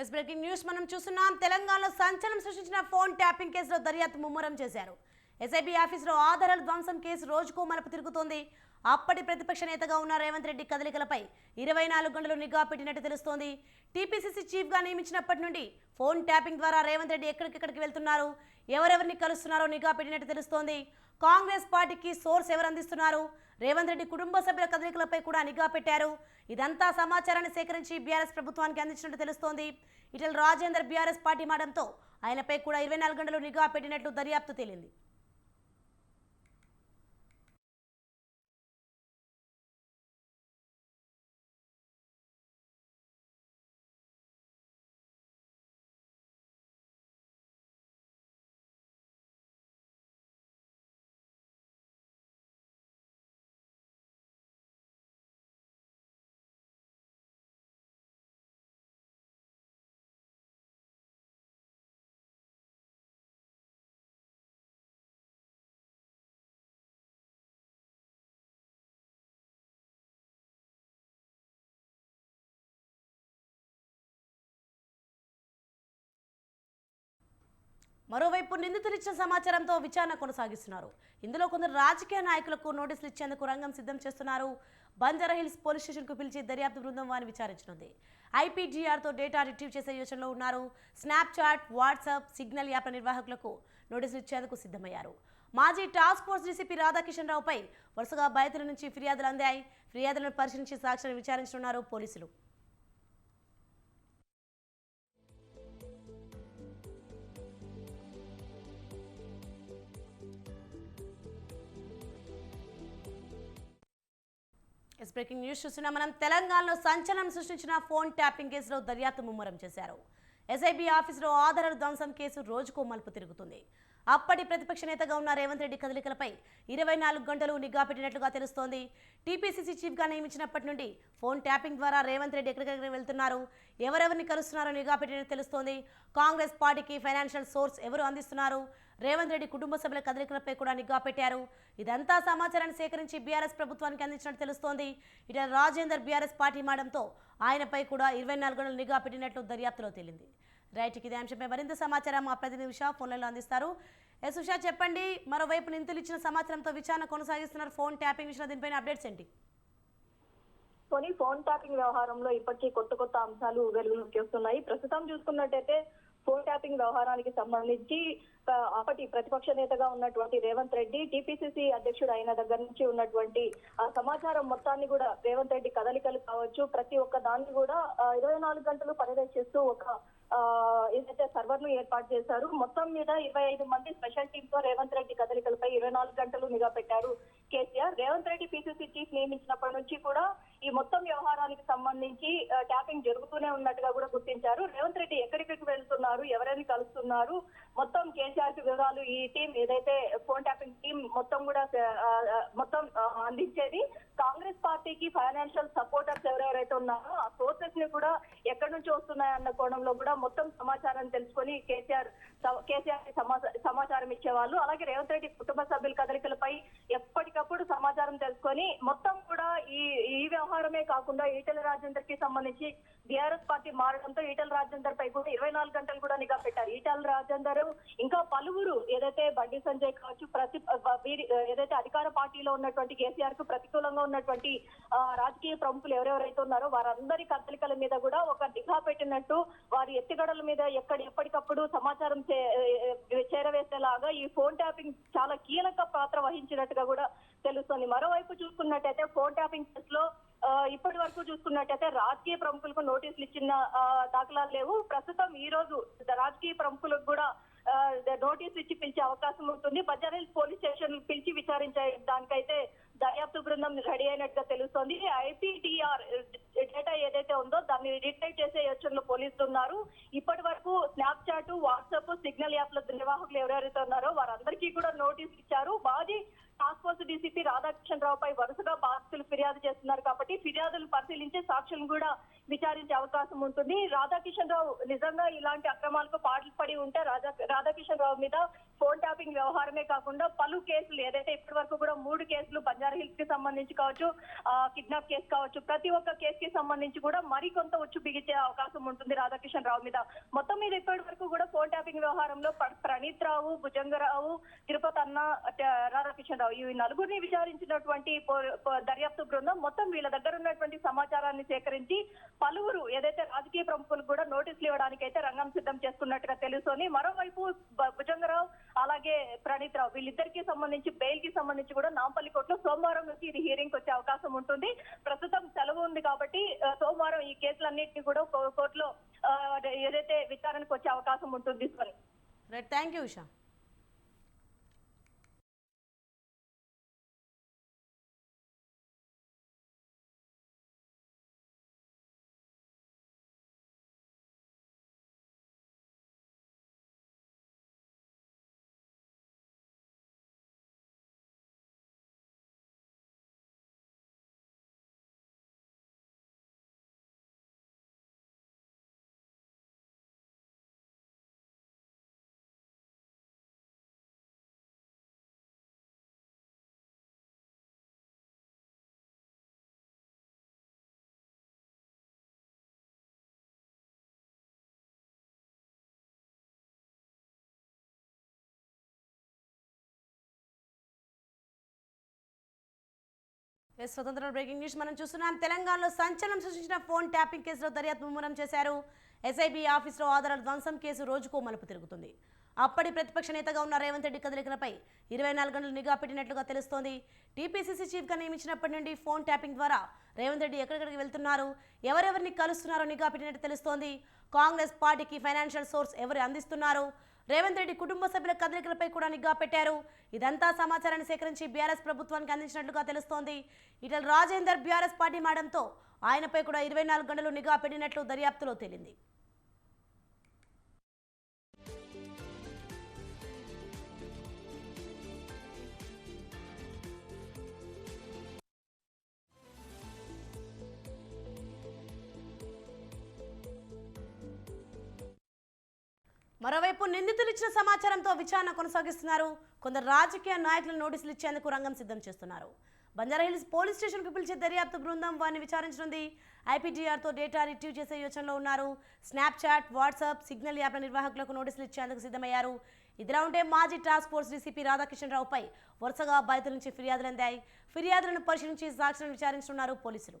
Yes breaking news మనం చూస్తున్నాం తెలంగాణలో సంచలనం సృష్టించిన ఫోన్ ట్యాపింగ్ కేసులో దర్యాప్తు ముమ్మరం చేశారు. ఎస్ఐబి ఆఫీసులో ఆధారాలు ధ్వంసం కేసు రోజుకో మలుపు తిరుగుతోంది. అప్పటి ప్రతిపక్ష నేతగా ఉన్న రేవంత్ రెడ్డి కదలికలపై ఇరవై నాలుగు గంటలు నిఘా పెట్టినట్టు తెలుస్తోంది. టీపీసీసీ చీఫ్గా నియమించినప్పటి నుండి ఫోన్ ట్యాపింగ్ ద్వారా రేవంత్ రెడ్డి ఎక్కడికెక్కడికి వెళ్తున్నారు? ఎవరెవరిని కలుస్తున్నారో నిఘా పెట్టినట్టు తెలుస్తోంది. కాంగ్రెస్ పార్టీకి సోర్స్ ఎవరు అందిస్తున్నారు? రేవంత్ రెడ్డి కుటుంబ సభ్యుల కదలికలపై కూడా నిఘా పెట్టారు. ఇదంతా సమాచారాన్ని సేకరించి బీఆర్ఎస్ ప్రభుత్వానికి అందించినట్టు తెలుస్తోంది. ఇటల రాజేందర్ బీఆర్ఎస్ పార్టీ మాడంతో ఆయనపై కూడా ఇరవై నాలుగు గంటలు నిఘా పెట్టినట్లు దర్యాప్తు తేలింది. మరోవైపు నిందితులు ఇచ్చిన సమాచారంతో విచారణ కొనసాగిస్తున్నారు. ఇందులో కొందరు రాజకీయ నాయకులకు నోటీసులు ఇచ్చేందుకు రంగం సిద్ధం చేస్తున్నారు. బంజారాహిల్స్ పోలీస్ స్టేషన్కు పిలిచి దర్యాప్తు బృందం వారిని విచారించనుంది. ఐపీజీఆర్తో డేటా రిట్రీవ్ చేసే యోచనలో ఉన్నారు. స్నాప్చాట్ వాట్సాప్ సిగ్నల్ యాప్ల నిర్వాహకులకు నోటీసులు ఇచ్చేందుకు సిద్ధమయ్యారు. మాజీ టాస్క్ ఫోర్స్ డీసీపీ రాధాకిషన్ రావుపై వరుసగా బాధితుల నుంచి ఫిర్యాదులు అందాయి. ఫిర్యాదులను పరిశీలించి సాక్షులను విచారించనున్నారు పోలీసులు. బ్రేకింగ్ న్యూస్ చూసిన మనం తెలంగాణలో సంచలనం సృష్టించిన ఫోన్ ట్యాపింగ్ కేసులో దర్యాప్తు ముమ్మరం చేశారు. ఎస్ఐబి ఆఫీసులో ఆధారాల ధ్వంసం కేసు రోజుకో మలుపు తిరుగుతుంది. అప్పటి ప్రతిపక్ష నేతగా ఉన్న రేవంత్ రెడ్డి కదలికలపై ఇరవై నాలుగు గంటలు నిఘా పెట్టినట్లుగా తెలుస్తోంది. టీపీసీసీ చీఫ్గా నియమించినప్పటి నుండి ఫోన్ ట్యాపింగ్ ద్వారా రేవంత్ రెడ్డి ఎక్కడికెక్కడికి వెళ్తున్నారు? ఎవరెవరిని కలుస్తున్నారో నిఘా పెట్టినట్టు తెలుస్తోంది. కాంగ్రెస్ పార్టీకి ఫైనాన్షియల్ సోర్స్ ఎవరు అందిస్తున్నారు? రేవంత్ రెడ్డి కుటుంబ సభ్యుల కదలికలపై కూడా నిఘా పెట్టారు ఇదంతా సమాచారాన్ని సేకరించి బీఆర్ఎస్ ప్రభుత్వానికి అందించినట్టు తెలుస్తోంది. ఇట రాజేందర్ బీఆర్ఎస్ పార్టీ మాడంతో ఆయనపై కూడా ఇరవై నాలుగు గంటలు నిఘా పెట్టినట్లు దర్యాప్తులో తేలింది. రైట్ ఇదే అంశంపై మరింత సమాచారం మా ప్రతినిధి ఉషా ఫోన్లలో అందిస్తారు. ఎస్ ఉషా చెప్పండి. మరోవైపు నింతులు ఇచ్చిన సమాచారంతో విచారణ కొనసాగిస్తున్నారు. ఫోన్ ట్యాపింగ్ విషయంలో దీనిపైన అప్డేట్స్ ఏంటి? ఫోన్ ట్యాపింగ్ వ్యవహారంలో ఇప్పటికీ కొత్త కొత్త అంశాలు వెలుగులోకి వస్తున్నాయి ప్రస్తుతం చూసుకున్నట్టయితే ఫోన్ ట్యాపింగ్ వ్యవహారానికి సంబంధించి అప్పటి ప్రతిపక్ష నేతగా ఉన్నటువంటి రేవంత్ రెడ్డి టీపీసీసీ అధ్యక్షుడు అయిన దగ్గర నుంచి ఉన్నటువంటి ఆ సమాచారం మొత్తాన్ని కూడా రేవంత్ రెడ్డి కదలికలు కావచ్చు. ప్రతి ఒక్క దాన్ని కూడా ఇరవై నాలుగు గంటలు పర్యవేక్షిస్తూ ఒక ఏదైతే సర్వర్ను ఏర్పాటు చేశారు మొత్తం మీద ఇరవై ఐదు మంది స్పెషల్ టీమ్తో రేవంత్ రెడ్డి కదలికలపై ఇరవై నాలుగు గంటలు నిఘా పెట్టారు KCR. Revanth Reddy PCC chief నియమించినప్పటి నుంచి కూడా ఈ మొత్తం వ్యవహారానికి సంబంధించి ట్యాపింగ్ జరుగుతూనే ఉన్నట్టుగా కూడా గుర్తించారు. రేవంత్ రెడ్డి ఎక్కడికి వెళ్తున్నారు ఎవరైనా కలుస్తున్నారు మొత్తం కేసీఆర్ వివరాలు ఈ టీం ఏదైతే ఫోన్ ట్యాపింగ్ టీం మొత్తం కూడా మొత్తం అందించేది. కాంగ్రెస్ పార్టీకి ఫైనాన్షియల్ సపోర్టర్స్ ఎవరెవరైతే ఉన్నారో ఆ సోర్సెస్ని కూడా ఎక్కడి నుంచి వస్తున్నాయన్న కోణంలో కూడా మొత్తం సమాచారం తెలుసుకొని కేసీఆర్ కేసీఆర్కి సమా- సమాచారం ఇచ్చేవాళ్ళు. అలాగే రేవంత్ రెడ్డి కుటుంబ సభ్యుల కదలికలపై ఎప్పటికప్పుడు సమాచారం తెలుసుకొని మొత్తం కూడా ఈ ఈ వ్యవహారమే కాకుండా ఈటెల రాజేందర్కి సంబంధించి బీఆర్ఎస్ పార్టీ మారడంతో ఈటెల రాజేందర్ పై కూడా ఇరవై నాలుగు గంటలు కూడా నిఘా పెట్టారు. ఈటెల రాజేందర్ ఇంకా పలువురు ఏదైతే బండి సంజయ్ కావచ్చు ప్రతి వీరి ఏదైతే అధికార పార్టీలో ఉన్నటువంటి కేసీఆర్కు ప్రతికూలంగా ఉన్నటువంటి రాజకీయ ప్రముఖులు ఎవరెవరైతే ఉన్నారో వారందరి కదలికల మీద కూడా ఒక నిఘా పెట్టినట్టు వారి ఎత్తుగడల మీద ఎక్కడ ఎప్పటికప్పుడు సమాచారం చే- చేరవేసేలాగా ఈ ఫోన్ ట్యాపింగ్ చాలా కీలక పాత్ర వహించినట్టుగా కూడా తెలుస్తుంది. మరోవైపు చూసుకున్నట్టయితే ఫోన్ ట్యాపింగ్ కేసులో లో ఇప్పటి వరకు చూసుకున్నట్టయితే రాజకీయ ప్రముఖులకు నోటీసులు ఇచ్చిన ఆ, దాఖలాలు లేవు. ప్రస్తుతం ఈ రోజు రాజకీయ ప్రముఖులకు కూడా నోటీసులు ఇచ్చి పిలిచే అవకాశం ఉంటుంది. బజారీల్ పోలీస్ స్టేషన్ పిలిచి విచారించే దానికైతే దర్యాప్తు బృందం రెడీ అయినట్టుగా తెలుస్తోంది. ఐపీటీఆర్ డేటా ఏదైతే ఉందో దాన్ని రిటైట్ చేసే యోచనలో పోలీసులు ఉన్నారు. ఇప్పటి వరకు స్నాప్చాట్ వాట్సాప్ సిగ్నల్ యాప్ల నిర్వాహకులు ఎవరెవరైతే ఉన్నారో వారందరికీ కూడా నోటీస్ ఇచ్చారు. మాజీ టాస్క్ ఫోర్స్ డీసీపీ రాధాకృష్ణ రావుపై వరుసగా బాధితులు ఫిర్యాదు చేస్తున్నారు కాబట్టి ఫిర్యాదులు పరిశీలించి సాక్షులను కూడా విచారించే అవకాశం ఉంటుంది. రాధాకిషన్ రావు నిజంగా ఇలాంటి అక్రమాలకు పాల్పడి ఉంటే రాధా రాధాకిషన్ రావు మీద ఫోన్ ట్యాపింగ్ వ్యవహారమే కాకుండా పలు కేసులు ఏదైతే ఇప్పటి వరకు కూడా మూడు కేసులు బంజారా హిల్స్కి సంబంధించి కావచ్చు కిడ్నాప్ కేసు కావచ్చు ప్రతి ఒక్క కేసు కి సంబంధించి కూడా మరికొంత ఉచ్చు బిగించే అవకాశం ఉంటుంది రాధాకిషన్ రావు మీద. మొత్తం మీద ఇప్పటి వరకు కూడా ఫోన్ ట్యాపింగ్ వ్యవహారంలో ప్రణీత్ రావు భుజంగరావు తిరుపతి అన్న రాధాకిషన్ రావు ఈ నలుగురిని విచారించినటువంటి దర్యాప్తు బృందం మొత్తం వీళ్ళ దగ్గర ఉన్నటువంటి సమాచారాన్ని సేకరించి పలువురు ఏదైతే రాజకీయ ప్రముఖులు కూడా నోటీసులు ఇవ్వడానికి అయితే రంగం సిద్ధం చేస్తున్నట్టుగా తెలుస్తోంది. మరోవైపు భుజంగరావు అలాగే ప్రణీత్ రావు వీళ్ళిద్దరికి సంబంధించి బెయిల్కి సంబంధించి కూడా నాంపల్లి కోర్టులో సోమవారం నుంచి ఇది హియరింగ్ వచ్చే అవకాశం ఉంటుంది. ప్రస్తుతం సెలవు ఉంది కాబట్టి సోమవారం ఈ కేసులన్నింటినీ కూడా కో- కోర్టులో ఏదైతే విచారణకు వచ్చే అవకాశం ఉంటుంది థ్యాంక్ యూ ఉషా. స్వతంత్ర బ్రేకింగ్ న్యూస్ మనం చూస్తున్నాం తెలంగాణలో సంచలనం సృష్టించిన ఫోన్ ట్యాపింగ్ కేసులో దర్యాప్తు ముమ్మరం చేశారు. ఎస్ఐబి ఆఫీసులో ఆధారాల ధ్వంసం కేసు రోజుకో మలుపు తిరుగుతుంది. అప్పటి ప్రతిపక్ష నేతగా ఉన్న రేవంత్ రెడ్డి కదలికలపై ఇరవై నాలుగు గంటలు నిఘా పెట్టినట్లుగా తెలుస్తోంది. టీపీసీసీ చీఫ్గా నియమించినప్పటి నుండి ఫోన్ ట్యాపింగ్ ద్వారా రేవంత్ రెడ్డి ఎక్కడెక్కడికి వెళ్తున్నారు ఎవరెవరిని కలుస్తున్నారో నిఘా పెట్టినట్టు తెలుస్తోంది. కాంగ్రెస్ పార్టీకి ఫైనాన్షియల్ సోర్స్ ఎవరు అందిస్తున్నారు? రేవంత్ రెడ్డి కుటుంబ సభ్యుల కదలికలపై కూడా నిఘా పెట్టారు. ఇదంతా సమాచారాన్ని సేకరించి బీఆర్ఎస్ ప్రభుత్వానికి అందించినట్లుగా తెలుస్తోంది. ఇటల రాజేందర్ బీఆర్ఎస్ పార్టీ మాడంతో ఆయనపై కూడా ఇరవై నాలుగు గంటలు నిఘా పెట్టినట్లు దర్యాప్తులో తేలింది. మరోవైపు నిందితులు ఇచ్చిన సమాచారంతో విచారణ కొనసాగిస్తున్నారు. కొందరు రాజకీయ నాయకులు నోటీసులు ఇచ్చేందుకు రంగం సిద్ధం చేస్తున్నారు. బంజారాహిల్స్ పోలీస్ స్టేషన్కు పిలిచే దర్యాప్తు బృందం వారిని విచారించనుంది. ఐపీటీఆర్తో డేటా రిట్రీవ్ చేసే యోచనలో ఉన్నారు. స్నాప్చాట్ వాట్సాప్ సిగ్నల్ యాప్ల నిర్వాహకులకు నోటీసులు ఇచ్చేందుకు సిద్ధమయ్యారు. ఇదిలా ఉంటే మాజీ టాస్క్ ఫోర్స్ డీసీపీ రాధాకిష్ణరావుపై వరుసగా బాధితుల నుంచి ఫిర్యాదులు అందాయి. ఫిర్యాదులను పరిశీలించి సాక్షులను విచారించనున్నారు పోలీసులు.